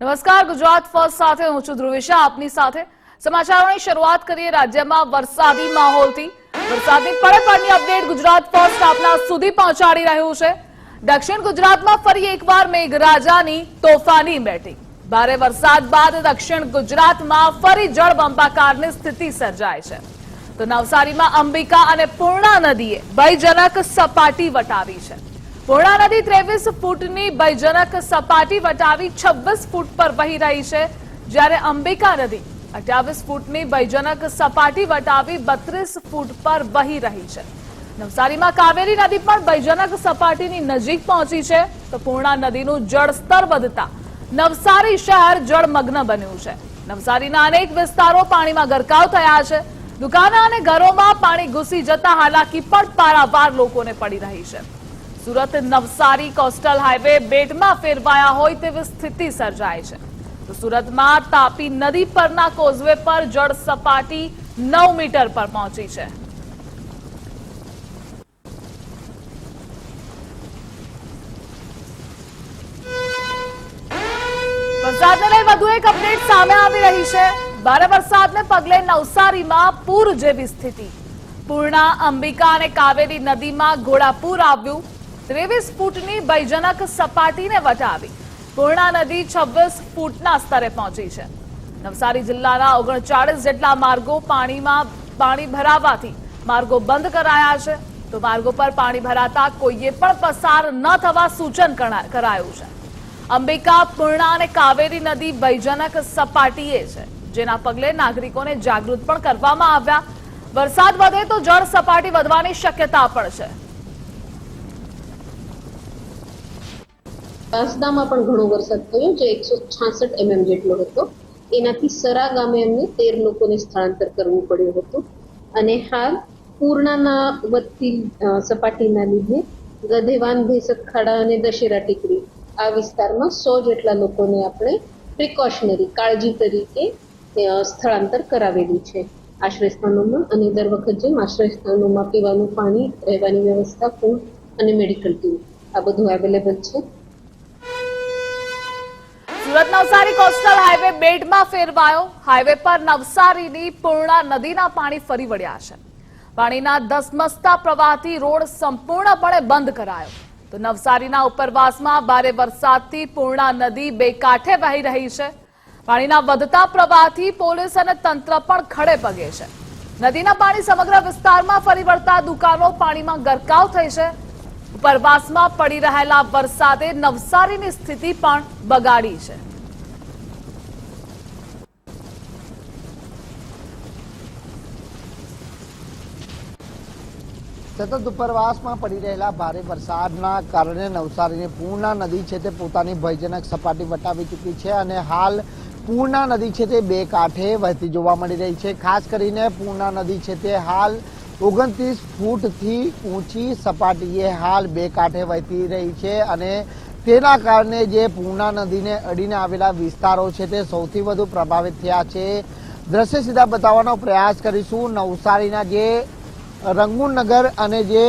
નમસ્કાર, ગુજરાત ફર્સ્ટ સાથે હું છું ધ્રુવિશા. આપની સાથે સમાચારોની શરૂઆત કરીએ રાજ્યમાં વરસાદી માહોલથી. વરસાદની પડે અપડેટ ગુજરાત ફર્સ્ટ આપના સુધી પહોંચાડી રહ્યું છે. દક્ષિણ ગુજરાતમાં ફરી એકવાર મેઘરાજાની તોફાની બેટિંગ ભારે વરસાદ બાદ દક્ષિણ ગુજરાતમાં ફરી જળબંબાકારની સ્થિતિ સર્જાય છે. તો નવસારીમાં અંબિકા અને પૂર્ણા નદીએ ભયજનક સપાટી વટાવી છે. પૂર્ણા નદી ત્રેવીસ ફૂટની ભયજનક સપાટી વટાવી છવ્વીસ ફૂટ પર વહી રહી છે. જ્યારે અંબિકા નદી અઠ્યાવીસ ફૂટની ભયજનક સપાટી વટાવી બત્રીસ ફૂટ પર વહી રહી છે. નવસારીમાં કાવેરી નદી પણ ભયજનક સપાટીની નજીક પહોંચી છે. તો પૂર્ણા નદીનું જળસ્તર વધતા નવસારી શહેર જળમગ્ન બન્યું છે. નવસારીના અનેક વિસ્તારો પાણીમાં ગરકાવ થયા છે. દુકાનો અને ઘરોમાં પાણી ઘૂસી જતા હાલાકી પણ પારાવાર લોકોને પડી રહી છે. સુરત નવસારી કોસ્ટલ હાઈવે બેટમાં ફેરવાયા હોય તેવી સ્થિતિ સર્જાય છે. તો સુરતમાં તાપી નદી પરના કોઝવે પર જળ સપાટી નવ મીટર પર પહોંચી છે. વરસાદને લઈ વધુ એક અપડેટ સામે આવી રહી છે. ભારે વરસાદને પગલે નવસારીમાં પૂર જેવી સ્થિતિ. પૂર્ણા અંબિકા અને કાવેરી નદીમાં ઘોડાપૂર આવ્યું. ત્રેવીસ ફૂટની ભયજનક સપાટીને વટાવી. પૂર્ણા નદી છવ્વીસ ફૂટના સ્તરે પહોંચી છે. નવસારી જિલ્લાના ઓગણચાળીસ જેટલા માર્ગો પાણીમાં પાણી ભરાવાથી માર્ગો બંધ કરાયા છે. તો માર્ગો પર પાણી ભરાતા કોઈએ પણ પસાર ન થવા સૂચન કરા- કરાયું છે. અંબિકા, પૂર્ણા અને કાવેરી નદી ભયજનક સપાટીએ છે, જેના પગલે નાગરિકોને જાગૃત પણ કરવામાં આવ્યા. વરસાદ વધે તો જળ સપાટી વધવાની શક્યતા પણ છે. વાંસદામાં પણ ઘણો વરસાદ થયો, જે એકસો છાસઠ એમએમ જેટલો હતો. એનાથી સરા ગામે અમને તેર લોકોને સ્થળાંતર કરવું પડ્યું હતું. અને હાલ પૂર્ણાના વધતી સપાટીના લીધે ગધેવાન, ભેસક, ખાડા અને દશેરા ટીકરી આ વિસ્તારમાં સો જેટલા લોકોને આપણે પ્રિકોશનરી કાળજી તરીકે સ્થળાંતર કરાવેલું છે. આશ્રય સ્થાનોમાં અને દર વખત જેમ આશ્રય સ્થાનોમાં પીવાનું પાણી, રહેવાની વ્યવસ્થા ફૂડ અને મેડિકલ ટીમ આ બધું અવેલેબલ છે. સુરત નવસારી કોસ્ટલ હાઈવે બેડમાં ફેરવાયો. હાઈવે પર નવસારીની પૂર્ણા નદીના પાણી ફરી વળ્યા છે. પાણીના ધસમસતા પ્રવાહથી રોડ સંપૂર્ણપણે બંધ કરાયો. તો નવસારીના ઉપરવાસમાં ભારે વરસાદથી પૂર્ણા નદી બે કાંઠે વહી રહી છે. પાણીના વધતા પ્રવાહથી પોલીસ અને તંત્ર પણ ખડે પગે છે. નદીના પાણી સમગ્ર વિસ્તારમાં ફરી વળતા દુકાનો પાણીમાં ગરકાવ થઈ છે. ઉપરવાસમાં પડી રહેલા વરસાદે નવસારીની સ્થિતિ પણ બગાડી છે. સતત ઉપરવાસમાં પડી રહેલા ભારે વરસાદના કારણે નવસારીની પૂર્ણા નદી છે તે પોતાની ભયજનક સપાટી વટાવી ચૂકી છે અને હાલ પૂર્ણા નદી છે તે બે કાંઠે વહેતી જોવા મળી રહી છે. ખાસ કરીને પૂર્ણા નદી છે તે હાલ ઓગણત્રીસ ફૂટથી ઊંચી સપાટીએ હાલ બે કાંઠે વહેતી રહી છે અને તેના કારણે જે પૂર્ણા નદીને અડીને આવેલા વિસ્તારો છે તે સૌથી વધુ પ્રભાવિત થયા છે. દ્રશ્ય સીધા બતાવવાનો પ્રયાસ કરીશું. નવસારીના જે રંગુનગર અને જે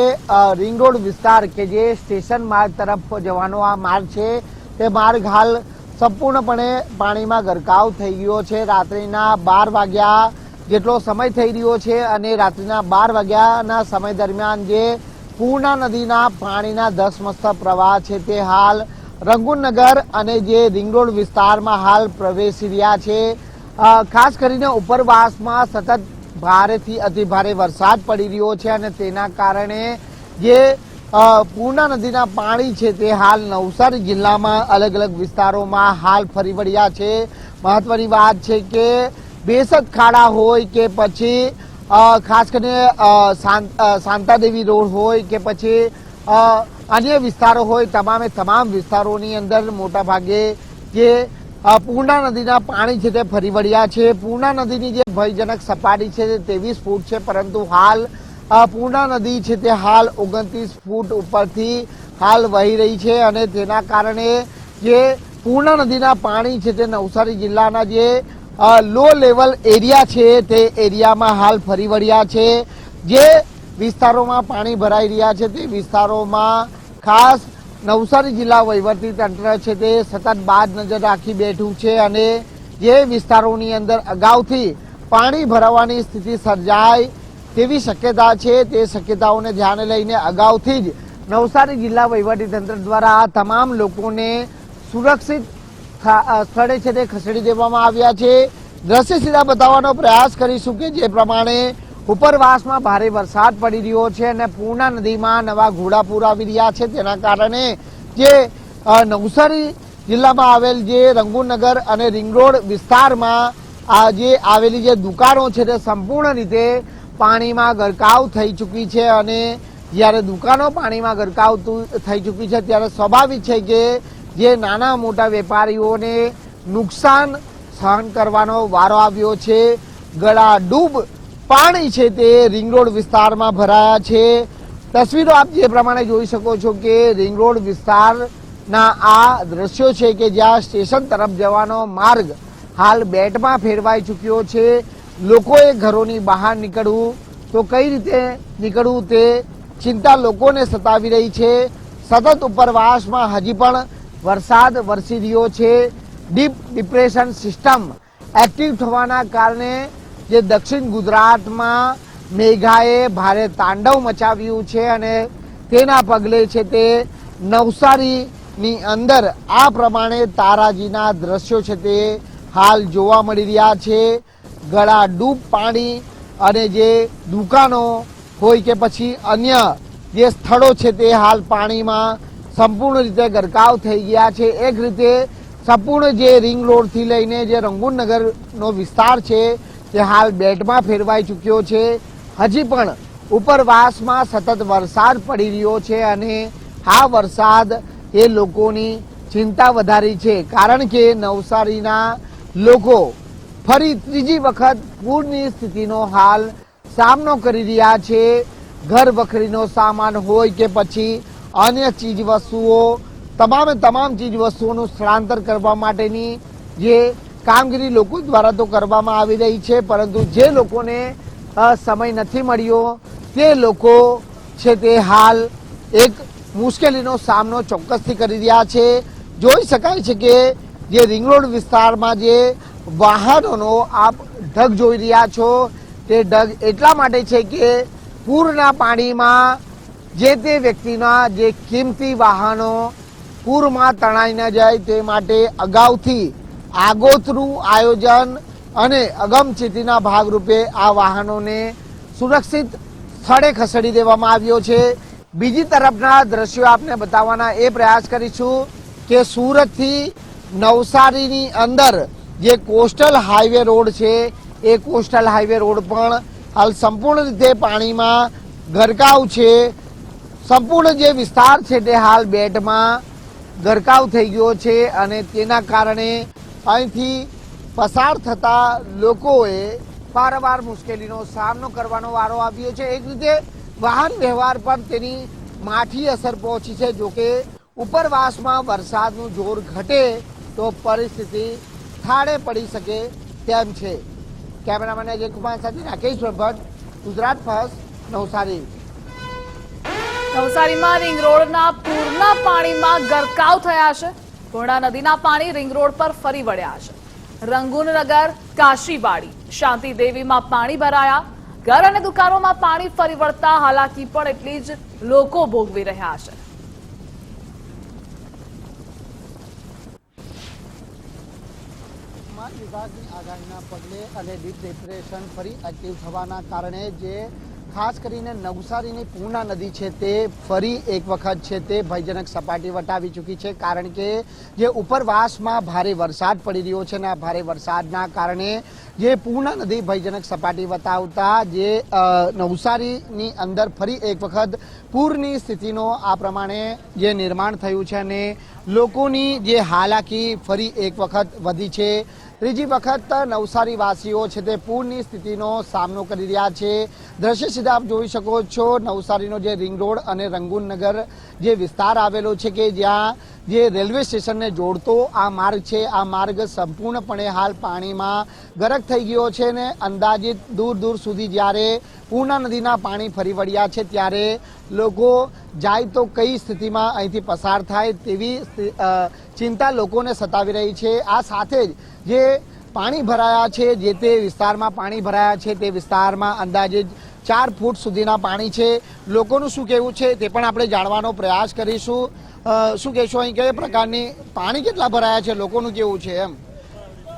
રિંગ રોડ વિસ્તાર કે જે સ્ટેશન માર્ગ તરફ જવાનો આ માર્ગ છે, તે માર્ગ હાલ સંપૂર્ણપણે પાણીમાં ગરકાવ થઈ ગયો છે. રાત્રિના બાર વાગ્યા જેટલો સમય થઈ રહ્યો છે અને રાત્રિના બાર વાગ્યાના સમય દરમિયાન જે પૂર્ણા નદીના પાણીના ધસમસ્ત પ્રવાહ છે તે હાલ રંગુનગર અને જે રિંગ રોડ વિસ્તારમાં હાલ પ્રવેશી રહ્યા છે. ખાસ કરીને ઉપરવાસમાં સતત ભારેથી અતિ ભારે વરસાદ પડી રહ્યો છે અને તેના કારણે જે પૂર્ણા નદીના પાણી છે તે હાલ નવસારી જિલ્લામાં અલગ અલગ વિસ્તારોમાં હાલ ફરી વળ્યા છે. મહત્વની વાત છે કે બેસદ ખાડા હોય કે પછી ખાસ કરીને શાંતાદેવી રોડ હોય કે પછી અન્ય વિસ્તારો હોય, તમામે તમામ વિસ્તારોની અંદર મોટા ભાગે જે પૂર્ણા નદીના પાણી છે તે ફરી વળ્યા છે. પૂર્ણા નદીની જે ભયજનક સપાટી છે તે ત્રેવીસ ફૂટ છે, પરંતુ હાલ પૂર્ણા નદી છે તે હાલ ઓગણત્રીસ ફૂટ ઉપરથી હાલ વહી રહી છે અને તેના કારણે જે પૂર્ણા નદીના પાણી છે તે નવસારી જિલ્લાના જે લો લેવલ એરિયા છે, તે એરિયામાં હાલ ફરી વળ્યા છે. જે વિસ્તારોમાં પાણી ભરાઈ રહ્યા છે, તે વિસ્તારોમાં ખાસ નવસારી જિલ્લા વહીવટી તંત્ર છે, તે સતત બાદ નજર રાખી બેઠું છે અને જે વિસ્તારોની અંદર અગાઉથી પાણી ભરાવાની સ્થિતિ સર્જાય તેવી શક્યતા છે. તે શક્યતાઓને ધ્યાને લઈને અગાઉથી જ નવસારી જિલ્લા વહીવટી તંત્ર દ્વારા તમામ લોકોને સુરક્ષિત સ્થળે છે તે ખસેડી દેવામાં આવ્યા છે. દ્રશ્ય સીધા બતાવવાનો પ્રયાસ કરીશું કે જે પ્રમાણે ઉપરવાસમાં ભારે વરસાદ પડી રહ્યો છે અને પૂર્ણા નદીમાં નવા ઘોડાપૂર આવી રહ્યા છે. તેના કારણે જે નવસારી જિલ્લામાં આવેલ જે રંગુનગર અને રિંગ રોડ વિસ્તારમાં આ જે આવેલી જે દુકાનો છે તે સંપૂર્ણ રીતે પાણીમાં ગરકાવ થઈ ચૂકી છે અને જ્યારે દુકાનો પાણીમાં ગરકાવ થઈ ચૂકી છે ત્યારે સ્વાભાવિક છે કે જે નાના મોટા વેપારીઓને નુકસાન સહન કરવાનો વારો આવ્યો છે. ગળા ડૂબ પાણી છે તે રિંગ રોડ વિસ્તારમાં ભરાયા છે. તસવીરો આપ જે પ્રમાણે જોઈ શકો છો કે રિંગ રોડ વિસ્તારના આ દ્રશ્યો છે કે જ્યાં સ્ટેશન તરફ જવાનો માર્ગ હાલ બેટમાં ફેરવાઈ ચૂક્યો છે. લોકોએ ઘરોની બહાર નીકળવું, તો કઈ રીતે નીકળવું તે ચિંતા લોકોને સતાવી રહી છે. સતત ઉપરવાસમાં હજી પણ વરસાદ વરસી રહ્યો છે. ડીપ ડિપ્રેશન સિસ્ટમ એક્ટિવ થવાના કારણે જે દક્ષિણ ગુજરાતમાં મેઘાએ ભારે તાંડવ મચાવ્યું છે અને તેના પગલે છે તે નવસારીની અંદર આ પ્રમાણે તારાજીના દ્રશ્યો છે તે હાલ જોવા મળી રહ્યા છે. ગળા ડૂબ પાણી અને જે દુકાનો હોય કે પછી અન્ય જે સ્થળો છે તે હાલ પાણીમાં સંપૂર્ણ રીતે ગરકાવ થઈ ગયા છે. એક રીતે સંપૂર્ણ જે રિંગ રોડથી લઈને જે રંગૂનગરનો વિસ્તાર છે, તે હાલ બેટમાં ફેરવાઈ ચૂક્યો છે. હજી પણ ઉપરવાસમાં સતત વરસાદ પડી રહ્યો છે અને આ વરસાદ એ લોકોની ચિંતા વધારી છે. કારણ કે નવસારીના લોકો ફરી ત્રીજી વખત પૂરની સ્થિતિનો હાલ સામનો કરી રહ્યા છે. ઘર વખરીનો સામાન હોય કે પછી અન્ય ચીજ વસ્તુઓ તમામે તમામ ચીજ વસ્તુઓનું સ્થળાંતર કરવા માટેની જે કામગીરી લોકો દ્વારા તો કરવામાં આવી રહી છે, પરંતુ જે લોકોને સમય નથી મળ્યો, તે લોકો છે તે હાલ એક મુશ્કેલીનો સામનો ચોક્કસથી કરી રહ્યા છે. જોઈ શકાય છે કે જે રિંગ રોડ વિસ્તારમાં જે વાહનોનો આપ ઢગ જોઈ રહ્યા છો, તે ઢગ એટલા માટે છે કે પૂરના પાણીમાં જે તે વ્યક્તિના જે કિંમતી વાહનો પૂરમાં તણાઈ ન જાય તે માટે અગાઉથી આગોતરું આયોજન અને અગમચેતીના ભાગરૂપે આ વાહનોને સુરક્ષિત સ્થળે ખસેડી દેવામાં આવ્યો છે. બીજી તરફના દ્રશ્યો આપને બતાવવાના એ પ્રયાસ કરીશું કે સુરતથી નવસારીની અંદર જે કોસ્ટલ હાઈવે રોડ છે, એ કોસ્ટલ હાઈવે રોડ પણ હાલ સંપૂર્ણ રીતે પાણીમાં ગરકાવ છે. સંપૂર્ણ જે વિસ્તાર છે તે હાલ બેટમાં ગરકાવ થઈ ગયો છે અને તેના કારણે અહીંથી પસાર થતા લોકોએ પારવાર મુશ્કેલીનો સામનો કરવાનો વારો આવ્યો છે. એક રીતે વાહન વ્યવહાર પર તેની માઠી અસર પહોંચી છે. જોકે ઉપરવાસમાં વરસાદનું જોર ઘટે તો પરિસ્થિતિ થાળે પડી શકે તેમ છે. કેમેરામેન અજય કુમાર સાથે રાકેશ ભટ્ટ ગુજરાત ફર્સ્ટ, નવસારી. નવસારીમાં રિંગ રોડના પૂરના પાણીમાં ગરકાવ થયા છે. પૂર્ણા નદીના પાણી રિંગ રોડ પર ફરી વળ્યા છે. રંગુનનગર કાશીવાડી શાંતિ દેવીમાં પાણી ભરાયા. ઘર અને દુકાનોમાં પાણી ફરી વળતા હાલાકી પણ એટલી જ લોકો ભોગવી રહ્યા છે. વિભાગની આગાહીના પગલે અને ડીપ ડિપ્રેશન ફરી એક્ટિવ થવાના કારણે જે ખાસ કરીને નવસારીની પૂર્ણા નદી છે તે ફરી એક વખત છે તે ભયજનક સપાટી વટાવી ચૂકી છે. કારણ કે જે ઉપરવાસમાં ભારે વરસાદ પડી રહ્યો છે અને ભારે વરસાદના કારણે જે પૂર્ણા નદી ભયજનક સપાટી વટાવતા જે નવસારીની અંદર ફરી એક વખત પૂરની સ્થિતિનો આ પ્રમાણે જે નિર્માણ થયું છે અને લોકોની જે હાલાકી ફરી એક વખત વધી છે. ત્રીજી વખત નવસારીવાસીઓ છે તે પૂરની સ્થિતિનો સામનો કરી રહ્યા છે. દ્રશ્ય સીધા આપ જોઈ શકો છો નવસારીનો જે રિંગ રોડ અને રંગૂનનગર જે વિસ્તાર આવેલો છે કે જ્યાં જે રેલવે સ્ટેશનને જોડતો આ માર્ગ છે, આ માર્ગ સંપૂર્ણપણે હાલ પાણીમાં ગરક થઈ ગયો છે ને અંદાજિત દૂર દૂર સુધી જ્યારે પૂર્ણા નદીના પાણી ફરી વળ્યા છે ત્યારે લોકો જાય તો કઈ સ્થિતિમાં અહીંથી પસાર થાય તેવી ચિંતા લોકોને સતાવી રહી છે. આ સાથે જ જે પાણી ભરાયા છે, જે તે વિસ્તારમાં પાણી ભરાયા છે, તે વિસ્તારમાં અંદાજે ચાર ફૂટ સુધીના પાણી છે. લોકોનું શું કહેવું છે તે પણ આપણે જાણવાનો પ્રયાસ કરીશું. શું કહેશો અહીં કઈ પ્રકારની પાણી કેટલા ભરાયા છે? લોકોનું કેવું છે એમ?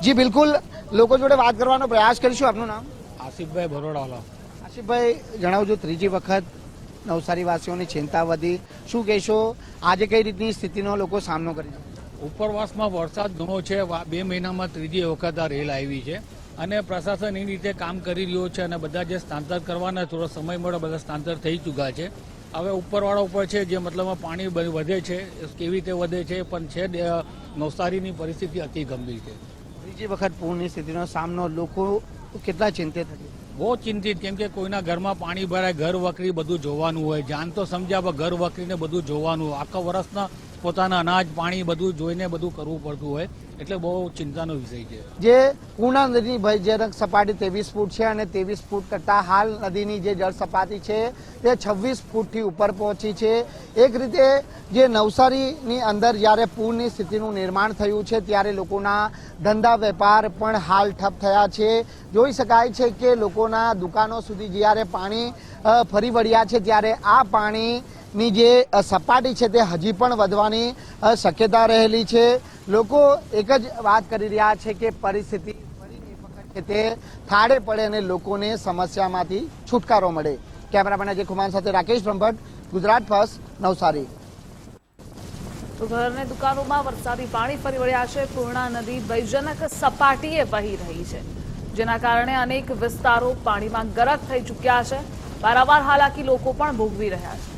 જી બિલકુલ. લોકો જોડે વાત કરવાનો પ્રયાસ કરીશું. આપનું નામ? આસિફભાઈ બરોડાવાલા આશિફભાઈ જણાવજો ત્રીજી વખત નવસારી વાસીઓની ચિંતા વધી. શું કહેશો? આજે કઈ રીતની સ્થિતિનો લોકો સામનો કરી ઉપરવાસમાં વરસાદ ઘણો છે. બે મહિનામાં ત્રીજી વખત આ રેલ આવી છે. અને પ્રશાસન એ રીતે કામ કરી રહ્યો છે અને બધા જે સ્થાંતર કરવાના થોડો સમય મળે બધા સ્થાનાંતર થઈ ચૂક્યા છે. હવે ઉપરવાળા ઉપર છે જે મતલબમાં પાણી વધે છે કેવી રીતે વધે છે પણ છે નવસારીની પરિસ્થિતિ અતિ ગંભીર છે. બીજી વખત પૂરની સ્થિતિનો સામનો લોકો કેટલા ચિંતિત બહુ ચિંતિત કેમ કે કોઈના ઘરમાં પાણી ભરાય ઘર વકરી બધું જોવાનું હોય. જાન તો સમજ્યા પણ ઘર વકરીને બધું જોવાનું હોય. આખા વર્ષના પોતાના અનાજ પાણી બધું જોઈને બધું કરવું પડતું હોય. એટલે બહુ ચિંતાનો વિષય છે. જે પૂર્ણા નદીની ભયજનક સપાટી ત્રેવીસ ફૂટ છે અને ત્રેવીસ ફૂટ કરતા હાલ નદીની જે જળ સપાટી છે તે છવ્વીસ ફૂટથી ઉપર પહોંચી છે. એક રીતે જે નવસારીની અંદર જ્યારે પૂરની સ્થિતિનું નિર્માણ થયું છે ત્યારે લોકોના ધંધા વેપાર પણ હાલ ઠપ થયા છે. જોઈ શકાય છે કે લોકોના દુકાનો સુધી જ્યારે પાણી ફરી વળ્યા છે ત્યારે આ પાણીની જે સપાટી છે તે હજી પણ વધવાની શક્યતા રહેલી છે. લોકો એક જ વાત કરી રહ્યા છે કે પરિસ્થિતિ એક તે થાળે પડે અને લોકોને સમસ્યામાંથી છુટકારો મળે. કેમેરામેન અજય કુમાર સાથે રાકેશ બ્રહ્મભટ્ટ, ગુજરાત ફર્સ્ટ, નવસારી. તો ઘર દુકાનોમાં વરસાદી પાણી ફરી વળ્યા છે. પૂર્ણા નદી ભયજનક સપાટીએ વહી રહી છે. જેના કારણે અનેક વિસ્તારો પાણીમાં ગરક થઈ ચૂક્યા છે. વારંવાર હાલાકી લોકો પણ ભોગવી રહ્યા છે.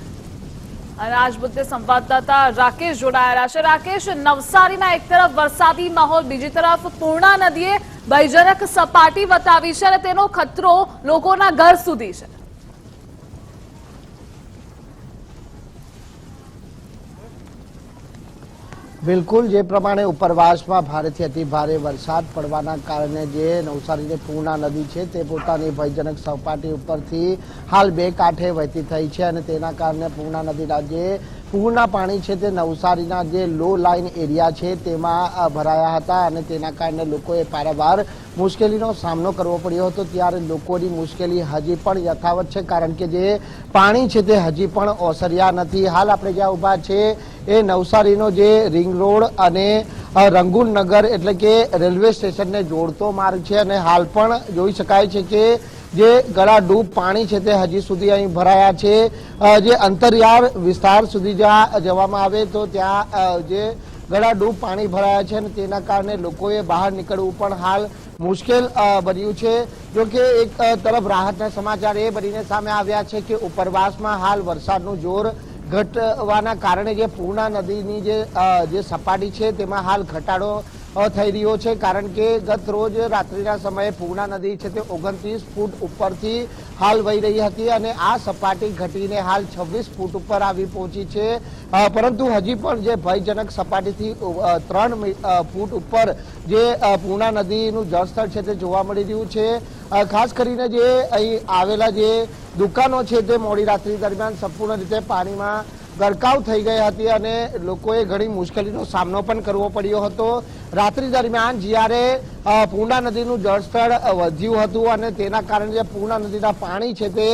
અને આજ મુદ્દે સંવાદદાતા રાકેશ જોડાયેલા છે. રાકેશ, નવસારીના એક તરફ વરસાદી માહોલ, બીજી તરફ પૂર્ણા નદીએ ભયજનક સપાટી બતાવી છે અને તેનો ખતરો લોકોના ઘર સુધી છે. બિલકુલ, જે પ્રમાણે ઉપરવાસમાં ભારેથી અતિ ભારે વરસાદ પડવાના કારણે જે નવસારીની પૂર્ણા નદી છે, તે પોતાની ભયજનક સપાટી ઉપરથી હાલ બે કાંઠે વહેતી થઈ છે અને તેના કારણે પૂર્ણા નદીના જે પૂરના પાણી છે, તે નવસારીના જે લો લાઇન એરિયા છે, તેમાં ભરાયા હતા અને તેના કારણે લોકોએ પારાવાર મુશ્કેલીનો સામનો કરવો પડ્યો હતો ત્યારે લોકોની મુશ્કેલી હજી પણ યથાવત છે, કારણ કે જે પાણી છે તે હજી પણ ઓસર્યા નથી. હાલ આપણે જ્યાં ઊભા છે, એ નવસારીનો જે રિંગ રોડ અને રંગૂન નગર એટલે કે રેલવે સ્ટેશનને જોડતો માર્ગ છે અને હાલ પણ જોઈ શકાય છે કે જે ગળાડૂબ પાણી છે તે હજી સુધી અહીં ભરાયા છે. જે અંતરિયાળ વિસ્તાર સુધી જ્યાં જવામાં આવે તો ત્યાં જે ગળાડૂબ પાણી ભરાયા છે અને તેના કારણે લોકોએ બહાર નીકળવું પણ હાલ મુશ્કેલ બન્યું છે. જો કે એક તરફ રાહતના સમાચાર એ બનીને સામે આવ્યા છે કે ઉપરવાસમાં હાલ વરસાદનું જોર ઘટવાના કારણે જે પૂર્ણા નદીની જે સપાટી છે તેમાં હાલ ઘટાડો થઈ રહ્યો છે કારણ કે ગત રોજ રાત્રિના સમયે પૂર્ણા નદી છે તે ઓગણત્રીસ ફૂટ ઉપરથી હાલ વહી રહી હતી અને આ સપાટી ઘટીને હાલ છવ્વીસ ફૂટ ઉપર આવી પહોંચી છે. પરંતુ હજી પણ જે ભયજનક સપાટીથી ત્રણ ફૂટ ઉપર જે પૂર્ણા નદીનું જળસ્તર છે તે જોવા મળી રહ્યું છે. ખાસ કરીને જે અહીં આવેલા જે દુકાનો છે તે મોડી રાત્રિ દરમિયાન સંપૂર્ણ રીતે પાણીમાં ગરકાવ થઈ ગઈ હતી અને લોકોએ ઘણી મુશ્કેલીનો સામનો પણ કરવો પડ્યો હતો. રાત્રિ દરમિયાન જ્યારે પૂર્ણા નદીનું જળસ્તર વધ્યું હતું અને તેના કારણે જે પૂર્ણા નદીના પાણી છે તે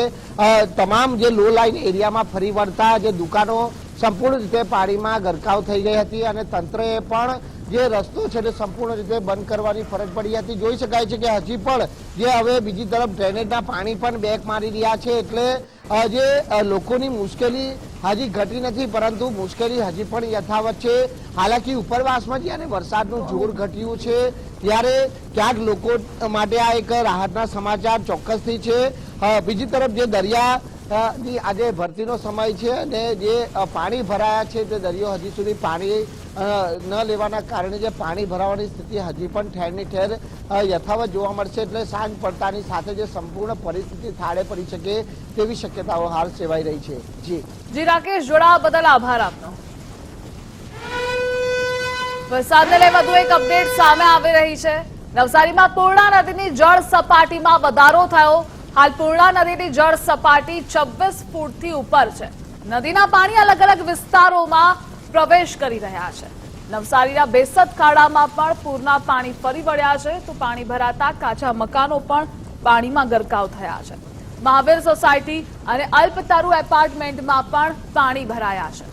તમામ જે લો લાઇન એરિયામાં ફરી વળતા જે દુકાનો સંપૂર્ણ રીતે પાણીમાં ગરકાવ થઈ ગઈ હતી અને તંત્રએ પણ જે રસ્તો છે તે સંપૂર્ણ રીતે બંધ કરવાની ફરજ પડી હતી. જોઈ શકાય છે કે હજી પણ જે હવે બીજી તરફ ડ્રેનેજના પાણી પણ બેક મારી રહ્યા છે એટલે જે લોકોની મુશ્કેલી હજી ઘટી નથી, પરંતુ મુશ્કેલી હજી પણ યથાવત છે. હાલાકી ઉપરવાસમાં જ્યારે વરસાદનું જોર ઘટ્યું છે. ત્યારે ક્યાંક લોકો માટે આ એક રાહતના સમાચાર ચોક્કસથી છે. બીજી તરફ જે દરિયા ની આજે ભરતીનો સમય છે અને જે પાણી ભરાયા છે તે દરિયો હજી સુધી પાણી ન લેવાના કારણે જે પાણી ભરાવાની સ્થિતિ હજી પણ ઠેરની ઠેર યથાવત જોવા મળશે એટલે સાંજ પડતાની સાથે જે સંપૂર્ણ પરિસ્થિતિ થાળે પડી શકે તેવી શક્યતાઓ હાલ સેવાઈ રહી છે. જી. જી, રાકેશ જોડાવા બદલ આભાર આપનો. વરસાદને લઈ વધુ એક અપડેટ સામે આવી રહી છે. નવસારીમાં પૂર્ણા નદીની જળ સપાટીમાં વધારો થયો. હાલ પૂર્ણા નદીની જળ સપાટી છવ્વીસ ફૂટથી ઉપર છે. નદીના પાણી અલગ અલગ વિસ્તારોમાં પ્રવેશ કરી રહ્યા છે. નવસારીના બેસત ખાડામાં પણ પૂરના પાણી ફરી વળ્યા છે તો પાણી ભરાતા કાચા મકાનો પણ પાણીમાં ગરકાવ થયા છે. મહાવીર સોસાયટી અને અલ્પતારુ એપાર્ટમેન્ટમાં પણ પાણી ભરાયા છે.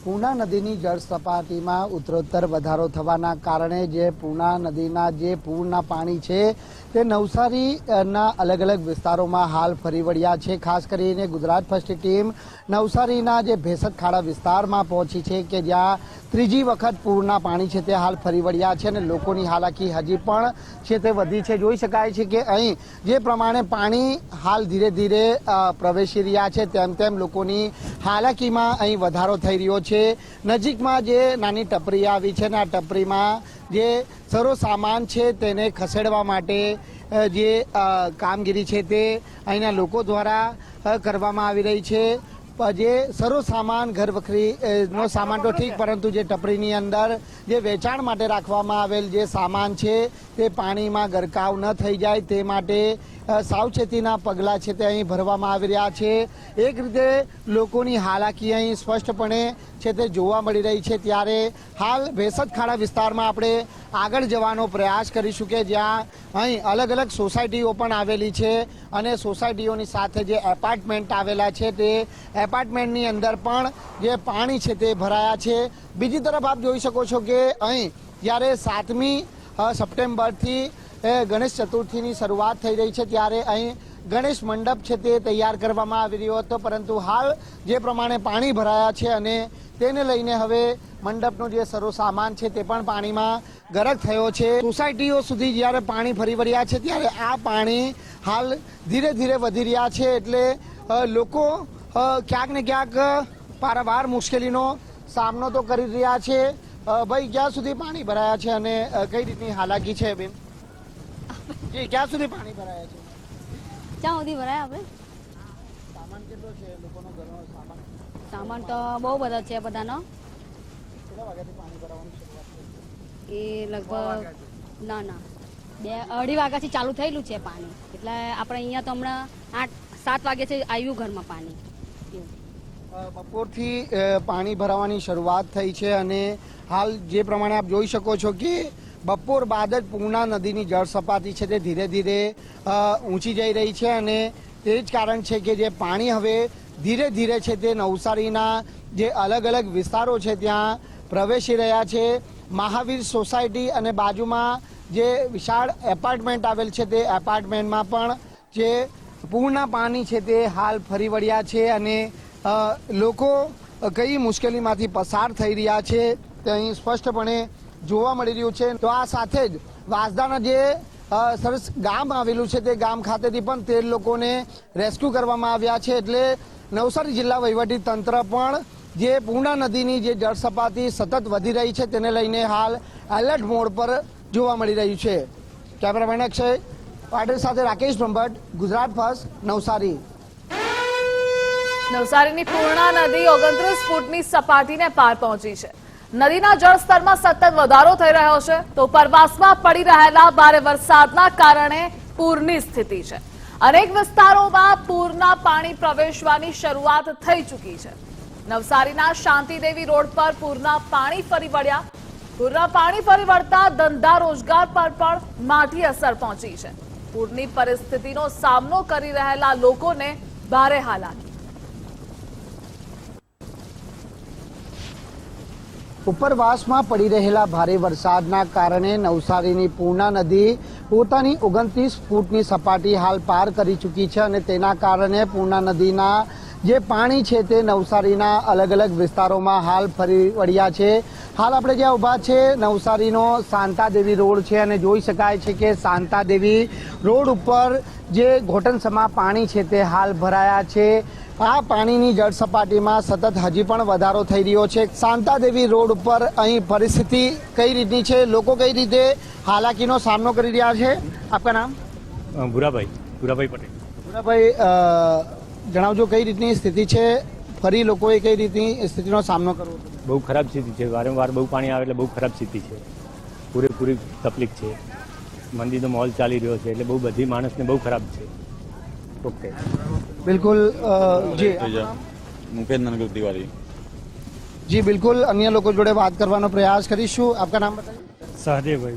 પૂર્ણા નદીની જળ સપાટીમાં ઉત્તરોત્તર વધારો થવાના કારણે જે પૂર્ણા નદીના જે પૂરના પાણી છે તે નવસારીના અલગ અલગ વિસ્તારોમાં હાલ ફરી વળ્યા છે. ખાસ કરીને ગુજરાત ફર્સ્ટ ટીમ નવસારીના જે ભેસત ખાડા વિસ્તારમાં પહોંચી છે કે જ્યાં ત્રીજી વખત પૂરના પાણી છે તે હાલ ફરી વળ્યા છે અને લોકોની હાલાકી હજી પણ છે તે વધી છે. જોઈ શકાય છે કે અહીં જે પ્રમાણે પાણી હાલ ધીરે ધીરે પ્રવેશી રહ્યા છે તેમ તેમ લોકોની હાલાકીમાં અહીં વધારો થઈ રહ્યો છે. નજીકમાં જે નાની ટપરી આવી છે ને આ ટપરીમાં જે સરો સામાન છે તેને ખસેડવા માટે જે કામગીરી છે તે અહીંના લોકો દ્વારા કરવામાં આવી રહી છે. જે સરો સામાન ઘર વખરી નો સામાન તો ઠીક, પરંતુ જે ટપરીની અંદર જે વેચાણ માટે રાખવામાં આવેલ જે સામાન છે તે પાણીમાં ગરકાવ ન થઈ જાય તે માટે સાવચેતીના પગલાં છે તે અહીં ભરવામાં આવી રહ્યા છે. એક રીતે લોકોની હાલાકી અહીં સ્પષ્ટપણે છે તે જોવા મળી રહી છે ત્યારે હાલ ભેસદખાડા વિસ્તારમાં આપણે આગળ જવાનો પ્રયાસ કરીશું કે જ્યાં અહીં અલગ અલગ સોસાયટીઓ પણ આવેલી છે અને સોસાયટીઓની સાથે જે એપાર્ટમેન્ટ આવેલા છે તે એપાર્ટમેન્ટની અંદર પણ જે પાણી છે તે ભરાયા છે. બીજી તરફ આપ જોઈ શકો છો કે અહીં જ્યારે સાતમી સપ્ટેમ્બરથી ગણેશ ચતુર્થીની શરૂઆત થઈ રહી છે ત્યારે અહીં ગણેશ મંડપ છે તે તૈયાર કરવામાં આવી રહ્યો હતો, પરંતુ હાલ જે પ્રમાણે પાણી ભરાયા છે અને તેને લઈને હવે મંડપનો જે સરો સામાન છે તે પણ પાણીમાં ગરક થયો છે. સોસાયટીઓ સુધી જ્યારે પાણી ફરી વળ્યા છે ત્યારે આ પાણી હાલ ધીરે ધીરે વધી રહ્યા છે એટલે લોકો ક્યાંક ને ક્યાંક પારાવાર મુશ્કેલીનો સામનો તો કરી રહ્યા છે. ભાઈ, ક્યાં સુધી પાણી ભરાયા છે અને કઈ રીતની હાલાકી છે બેન? જી ક્યાં સુધી પાણી ભરાયા છે? ક્યાં સુધી ભરાય આપણે? સામાન કેટલો છે લોકોનો ઘરનો સામાન? સામાન તો બહુ બધા છે બધાનો. કેટલા વાગ્યાથી પાણી ભરાવાનું શરૂઆત થઈ એ લગભગ ના ના. બે અઢી વાગ્યાથી ચાલુ થયેલું છે પાણી. એટલે આપણે અહીંયા તો હમણાં આઠ સાત વાગ્યાથી આવ્યું ઘરમાં પાણી. બપોરથી પાણી ભરાવાની શરૂઆત થઈ છે અને હાલ જે પ્રમાણે આપ જોઈ શકો છો કે બપોર બાદ જ પૂર્ણા નદીની જળ સપાટી છે તે ધીરે ધીરે ઊંચી જઈ રહી છે અને તે જ કારણ છે કે જે પાણી હવે ધીરે ધીરે છે તે નવસારીના જે અલગ અલગ વિસ્તારો છે ત્યાં પ્રવેશી રહ્યા છે. મહાવીર સોસાયટી અને બાજુમાં જે વિશાળ એપાર્ટમેન્ટ આવેલ છે તે એપાર્ટમેન્ટમાં પણ જે પૂરના પાણી છે તે હાલ ફરી વળ્યા છે અને લોકો કઈ મુશ્કેલીમાંથી પસાર થઈ રહ્યા છે તે અહીં સ્પષ્ટપણે જોવા મળી રહ્યું છે. તો આ સાથે જ વાંસદાના જે સરસ ગામ આવેલું છે તે ગામ ખાતેથી પણ તેર લોકોને રેસ્ક્યુ કરવામાં આવ્યા છે. એટલે નવસારી જિલ્લા વહીવટી તંત્ર પણ જે પૂર્ણા નદીની જે જળ સપાટી સતત વધી રહી છે તેને લઈને હાલ એલર્ટ મોડ પર જોવા મળી રહ્યું છે. કેમેરામેન અક્ષય, પાટીલ સાથે રાકેશ બ્રહ્મભટ્ટ ગુજરાત ફર્સ્ટ, નવસારી. નવસારીની પૂર્ણા નદી ઓગણત્રીસ ફૂટની સપાટીને પાર પહોંચી છે. નદીના જળસ્તરમાં સતત વધારો થઈ રહ્યો છે. તો ઉપરવાસમાં પડી રહેલા ભારે વરસાદના કારણે પૂરની સ્થિતિ છે. અનેક વિસ્તારોમાં પૂરના પાણી પ્રવેશવાની શરૂઆત થઈ ચૂકી છે. નવસારીના શાંતિદેવી રોડ પર પૂરના પાણી ફરી વળ્યા. પૂરના પાણી ફરી વળતા ધંધા રોજગાર પર પણ માઠી અસર પહોંચી છે. પૂરની પરિસ્થિતિનો સામનો કરી રહેલા લોકોને ભારે હાલાકી. ઉપરવાસમાં પડી રહેલા ભારે વરસાદના કારણે નવસારીની પૂર્ણા નદી પોતાની ઓગણત્રીસ ફૂટની સપાટી હાલ પાર કરી ચૂકી છે અને તેના કારણે પૂર્ણા નદીના જે પાણી છે તે નવસારીના અલગ અલગ વિસ્તારોમાં હાલ ફરી વળ્યા છે. હાલ આપણે જ્યાં ઊભા છે, નવસારીનો શાંતાદેવી રોડ છે અને જોઈ શકાય છે કે શાંતાદેવી રોડ ઉપર જે ઘોટણસમાં પાણી છે તે હાલ ભરાયા છે. આ પાણીની જળ સપાટીમાં સતત હજી પણ વધારો થઈ રહ્યો છે. શાંતાદેવી રોડ ઉપર અહીં પરિસ્થિતિ કઈ રીતની છે? લોકો કઈ રીતે હાલાકીનો સામનો કરી રહ્યા છે? આપકા નામ? ભુરાભાઈ. ભૂરાભાઈ પટેલ. ભુરાભાઈ જણાવજો કઈ રીતની સ્થિતિ છે? ફરી લોકોએ કઈ રીતની સ્થિતિનો સામનો કરવો બહુ ખરાબ સ્થિતિ છે. વારંવાર બહુ પાણી આવે એટલે બહુ ખરાબ સ્થિતિ છે. પૂરેપૂરી તકલીફ છે. મંદિરનો માહોલ ચાલી રહ્યો છે એટલે બહુ બધી માણસને બહુ ખરાબ છે. ઓકે બિલકુલ અ, જી मुकेश ननगल तिवारी જી બિલકુલ અન્ય લોકો જોડે વાત કરવાનો પ્રયાસ કરીશું આપકા નામ बताइए सहदेव भाई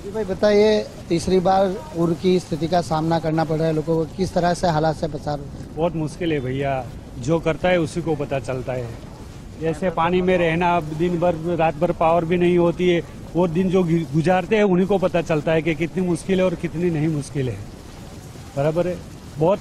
जी भाई बताइए तीसरी बार पूर की स्थिति का सामना करना पड़ रहा है लोगों को किस तरह से हालात से पसार हो रहे हैं? बहुत मुश्किल है भैया जो करता है उसी को पता चलता है जैसे पानी में रहना दिन भर रात भर पावर भी नहीं होती है वो दिन जो गु- गुजारते हैं उन्हीं को पता चलता है कि कितनी मुश्किल है और कितनी नहीं मुश्किल है बराबर है बहुत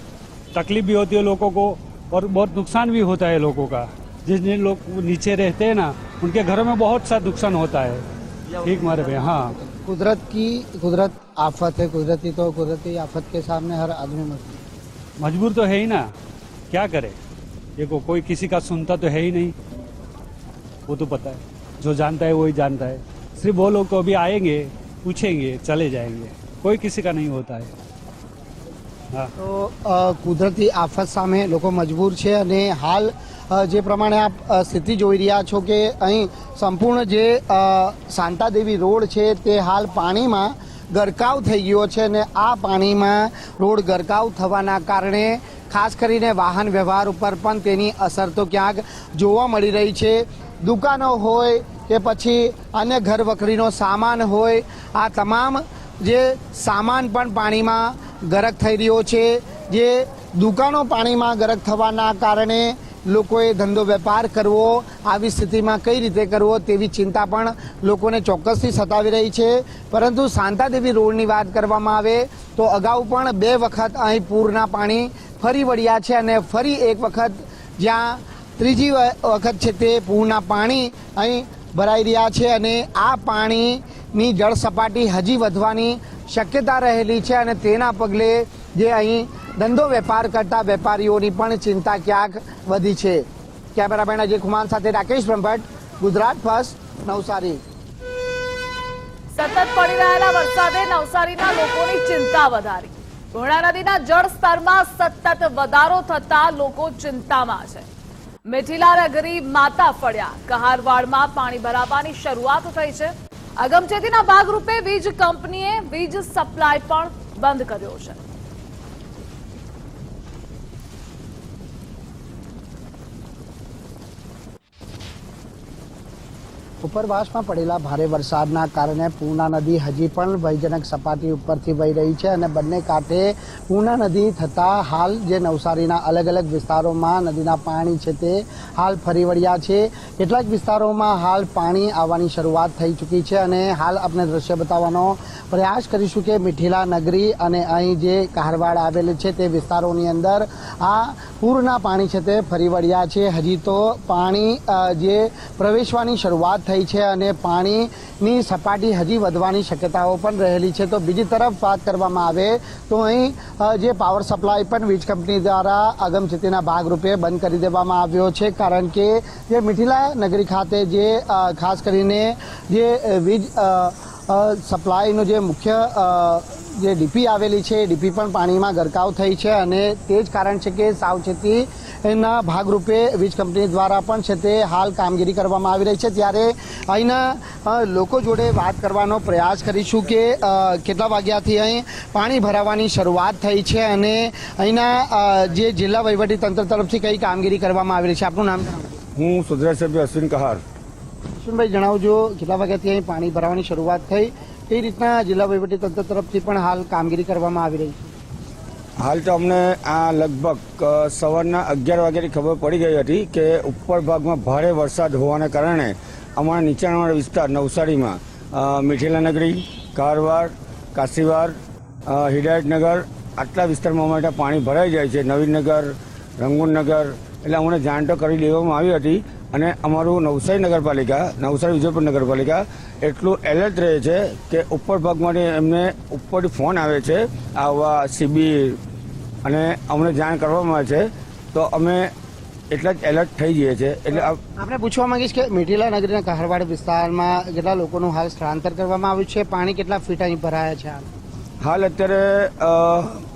तकलीफ़ भी होती है लोगों को और बहुत नुकसान भी होता है लोगों का। जिस जिन लोग नीचे रहते हैं ना उनके घरों में बहुत सा नुकसान होता है। ठीक मारे भैया हाँ। कुदरत की कुदरत आफत है कुदरती तो कुदरती आफत के सामने हर आदमी मजबूर मजबूर तो है ही ना। क्या करे? देखो कोई किसी का सुनता तो है ही नहीं। वो तो पता है। जो जानता है वही जानता है। सिर्फ़ वो लोग तो अभी आएँगे पूछेंगे चले जाएँगे। कोई किसी का नहीं होता हाँ। તો કુદરતી આફત સામે લોકો મજબૂર છે અને હાલ જે પ્રમાણે આપ સ્થિતિ જોઈ રહ્યા છો કે અહીં સંપૂર્ણ જે શાંતાદેવી રોડ છે તે હાલ પાણીમાં ગરકાવ થઈ ગયો છે અને આ પાણીમાં રોડ ગરકાવ થવાના કારણે ખાસ કરીને વાહન વ્યવહાર ઉપર પણ તેની અસર તો ક્યાંક જોવા મળી રહી છે. દુકાનો હોય કે પછી અન્ય ઘર વખરીનો સામાન હોય, આ તમામ જે સામાન પણ પાણીમાં ગરક થઈ રહ્યો છે, જે દુકાનો પાણીમાં ગરક થવાના કારણે લોકોએ ધંધો વેપાર કરવો, આવી સ્થિતિમાં કઈ રીતે કરવો તેવી ચિંતા પણ લોકોને ચોક્કસથી સતાવી રહી છે. પરંતુ શાંતાદેવી રોડની વાત કરવામાં આવે, તો અગાઉ પણ બે વખત અહીં પૂરના પાણી ફરી વળ્યા છે અને ફરી એક વખત જ્યાં ત્રીજી વખત છે તે પૂરના પાણી અહીં ભરાઈ રહ્યા છે અને આ પાણીની જળ સપાટી હજી વધવાની શક્યતા રહેલી છે અને તેના પગલે જે અહીં ધંધો વેપાર કરતા વેપારીઓની પણ ચિંતા ક્યાંક વધી છે. કેમેરામેન અજય કુમાર સાથે રાકેશ બ્રહ્મભટ્ટ, ગુજરાત ફર્સ્ટ, નવસારી. સતત પડી રહેલા વરસાદે નવસારીના લોકોની ચિંતા વધારી. ઘોડા નદીના જળ સ્તરમાં સતત વધારો થતા લોકો ચિંતામાં છે. મિથિલા નગરી માતા ફળ્યા. કહારવાડમાં પાણી ભરાવાની શરૂઆત થઈ છે. અગમચેતીના ભાગરૂપે વીજ કંપનીએ વીજ સપ્લાય પણ બંધ કર્યો છે. ઉપરવાસમાં પડેલા ભારે વરસાદના કારણે પૂર્ણા નદી હજી પણ ભયજનક સપાટી ઉપરથી વહી રહી છે અને બંને કાંઠે પૂર્ણા નદી થતાં હાલ જે નવસારીના અલગ અલગ વિસ્તારોમાં નદીના પાણી છે તે હાલ ફરી વળ્યા છે. કેટલાક વિસ્તારોમાં હાલ પાણી આવવાની શરૂઆત થઈ ચૂકી છે અને હાલ આપણે દ્રશ્ય બતાવવાનો પ્રયાસ કરીશું કે મિઠીલા નગરી અને અહીં જે કારવાડ આવેલ છે તે વિસ્તારોની અંદર આ પૂરના પાણી છે તે ફરી વળ્યા છે. હજી તો પાણી જે પ્રવેશવાની શરૂઆત થઈ છે અને પાણીની સપાટી હજી વધવાની શક્યતાઓ પણ રહેલી છે. તો બીજી તરફ વાત કરવામાં આવે તો અહીં જે પાવર સપ્લાય પણ વીજ કંપની દ્વારા અગમચેતીના ભાગરૂપે બંધ કરી દેવામાં આવ્યો છે. કારણ કે જે મિથિલા નગરી ખાતે જે ખાસ કરીને જે વીજ સપ્લાયનું જે મુખ્ય જે ડીપી આવેલી છે એ ડીપી પણ પાણીમાં ગરકાવ થઈ છે અને તે જ કારણ છે કે સાવચેતીના ભાગરૂપે વીજ કંપની દ્વારા પણ છે તે હાલ કામગીરી કરવામાં આવી રહી છે. ત્યારે અહીંના લોકો જોડે વાત કરવાનો પ્રયાસ કરીશું કે કેટલા વાગ્યાથી અહીં પાણી ભરાવાની શરૂઆત થઈ છે અને અહીંના જે જિલ્લા વહીવટી તંત્ર તરફથી કઈ કામગીરી કરવામાં આવી રહી છે. આપનું નામ? હું સુધરા સભ્ય અશ્વિન કહાર. અશ્વિનભાઈ જણાવજો કેટલા વાગ્યાથી અહીં પાણી ભરાવાની શરૂઆત થઈ કઈ રીતના જિલ્લા તંત્ર તરફથી પણ હાલ કામગીરી કરવામાં આવી રહી છે. હાલ તો અમને આ લગભગ સવારના અગિયાર વાગ્યાની ખબર પડી ગઈ હતી કે ઉપર ભાગમાં ભારે વરસાદ હોવાના કારણે અમારા નીચાણવાળા વિસ્તાર નવસારીમાં મીઠેલા નગરી કારવાર કાશીવાડ અ, હિદાયતનગર આટલા વિસ્તારમાં અમારે પાણી ભરાઈ જાય છે. નવીનગર રંગૂનનગર એટલે અમને જાણ તો કરી દેવામાં આવી હતી અને અમારું નવસારી નગરપાલિકા નવસારી વિજયપુર નગરપાલિકા એટલું એલર્ટ રહે છે કે ઉપર ભાગમાંથી એમને ઉપરથી ફોન આવે છે આવા શિબિર અને અમને જાણ કરવામાં આવે છે તો અમે એટલા જ એલર્ટ થઈ જઈએ છીએ. એટલે આપણે પૂછવા માંગીશ કે મીઠીલા નગરીના કહારવાડ વિસ્તારમાં કેટલા લોકોનું હાલ સ્થળાંતર કરવામાં આવ્યું છે? પાણી કેટલા ફીટ અહીં ભરાયા છે હાલ અત્યારે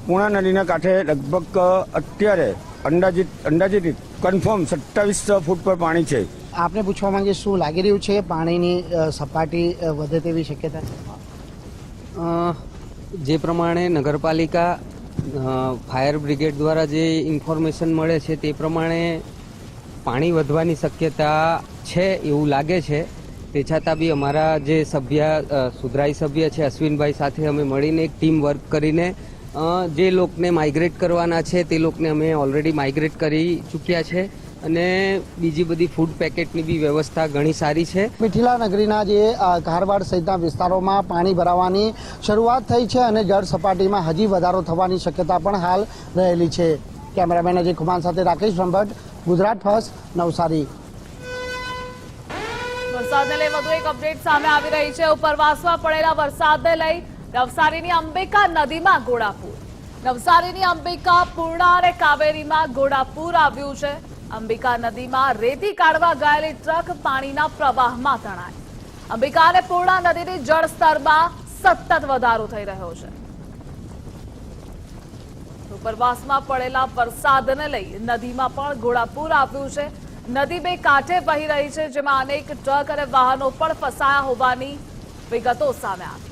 પૂર્ણા નદીના કાંઠે લગભગ અત્યારે અંદાજિત અંદાજિત કન્ફર્મ સત્તાવીસ ફૂટ પર પાણી છે. આપને પૂછવા માંગીશ શું લાગી રહ્યું છે પાણીની સપાટી વધે તેવી શક્યતા? જે પ્રમાણે નગરપાલિકા ફાયર બ્રિગેડ દ્વારા જે ઇન્ફોર્મેશન મળે છે તે પ્રમાણે પાણી વધવાની શક્યતા છે એવું લાગે છે. તે છતાં બી અમારા જે સભ્ય સુધરાઈ સભ્ય છે અશ્વિનભાઈ સાથે અમે મળીને એક ટીમ વર્ક કરીને જે લોકને માઇગ્રેટ કરવાના છે તે લોકને અમે ઓલરેડી માઇગ્રેટ કરી ચૂક્યા છે અને બીજી બધી ફૂડ પેકેટની બી વ્યવસ્થા ઘણી સારી છે. મિઠીલા નગરીના જે કારવાડ સહિતના વિસ્તારોમાં પાણી ભરાવાની શરૂઆત થઈ છે અને જળ સપાટીમાં હજી વધારો થવાની શક્યતા પણ હાલ રહેલી છે. કેમેરામેન અજય કુમાર સાથે રાકેશ બ્રહ્મભટ્ટ ગુજરાત ફર્સ્ટ નવસારી. વરસાદને લઈ વધુ એક અપડેટ સામે આવી રહી છે. ઉપરવાસમાં પડેલા વરસાદને લઈ નવસારીની અંબિકા નદીમાં ઘોડાપુર નવસારીની અંબિકા પૂર્ણા અને કાવેરીમાં ઘોડાપુર આવ્યું છે. અંબિકા નદીમાં રેતી કાઢવા ગયેલી ટ્રક પાણીના પ્રવાહમાં તણાઈ અંબિકા અને પૂર્ણા નદીની જળસ્તરમાં સતત વધારો થઈ રહ્યો છે. ઉપરવાસમાં પડેલા વરસાદને લઈ નદીમાં પણ ઘોડાપુર આવ્યું છે. નદી બે કાંઠે વહી રહી છે, જેમાં અનેક ટ્રક અને વાહનો પણ ફસાયા હોવાની વિગતો સામે આવી.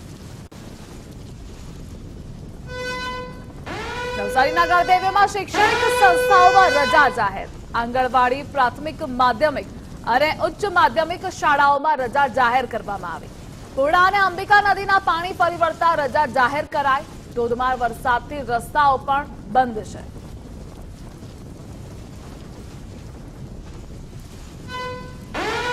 નવસારીના ગળદેવીમાં શૈક્ષણિક સંસ્થાઓમાં રજા જાહેર. આંગણવાડી, પ્રાથમિક માધ્યમિક અને ઉચ્ચ માધ્યમિક શાળાઓમાં રજા જાહેર કરવામાં આવી. પૂર્ણા અને અંબિકા નદીના પાણી પરિવર્તા રજા જાહેર કરાઈ. ધોધમાર વરસાદથી રસ્તાઓ પણ બંધ છે.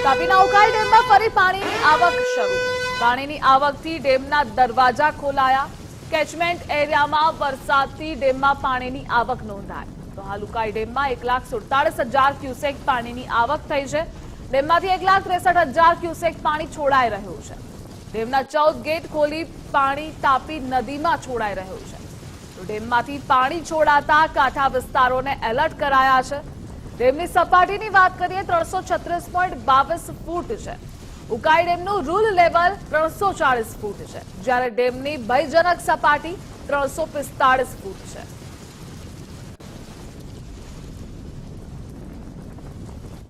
તાપીના ઉકાઈ ડેમમાં ફરી પાણીની આવક શરૂ. પાણીની આવકથી ડેમના દરવાજા ખોલાયા. કેચમેન્ટ એરિયામાં વરસાદથી ડેમમાં પાણીની આવક નોંધાઈ. તો હાલુકાઈ ડેમમાં એક લાખ સુડતાલીસ હજાર ક્યુસેક પાણીની આવક થઈ છે. ડેમમાંથી એક લાખ ત્રેસઠ હજાર ક્યુસેક પાણી છોડાઈ રહ્યું છે. ડેમના ચૌદ ગેટ ખોલી પાણી તાપી નદીમાં છોડાઈ રહ્યું છે. તો ડેમમાંથી પાણી છોડાતા કાંઠા વિસ્તારોને એલર્ટ કરાયા છે. ડેમની સપાટીની વાત કરીએ, ત્રણસો છત્રીસ પોઈન્ટ બાવીસ ફૂટ છે. ઉકાઈ ડેમનું રૂલ લેવલ ત્રણસો ચાલીસ ફૂટ છે. જ્યારે ડેમની ભયજનક સપાટી ત્રણસો પિસ્તાળીસ ફૂટ છે.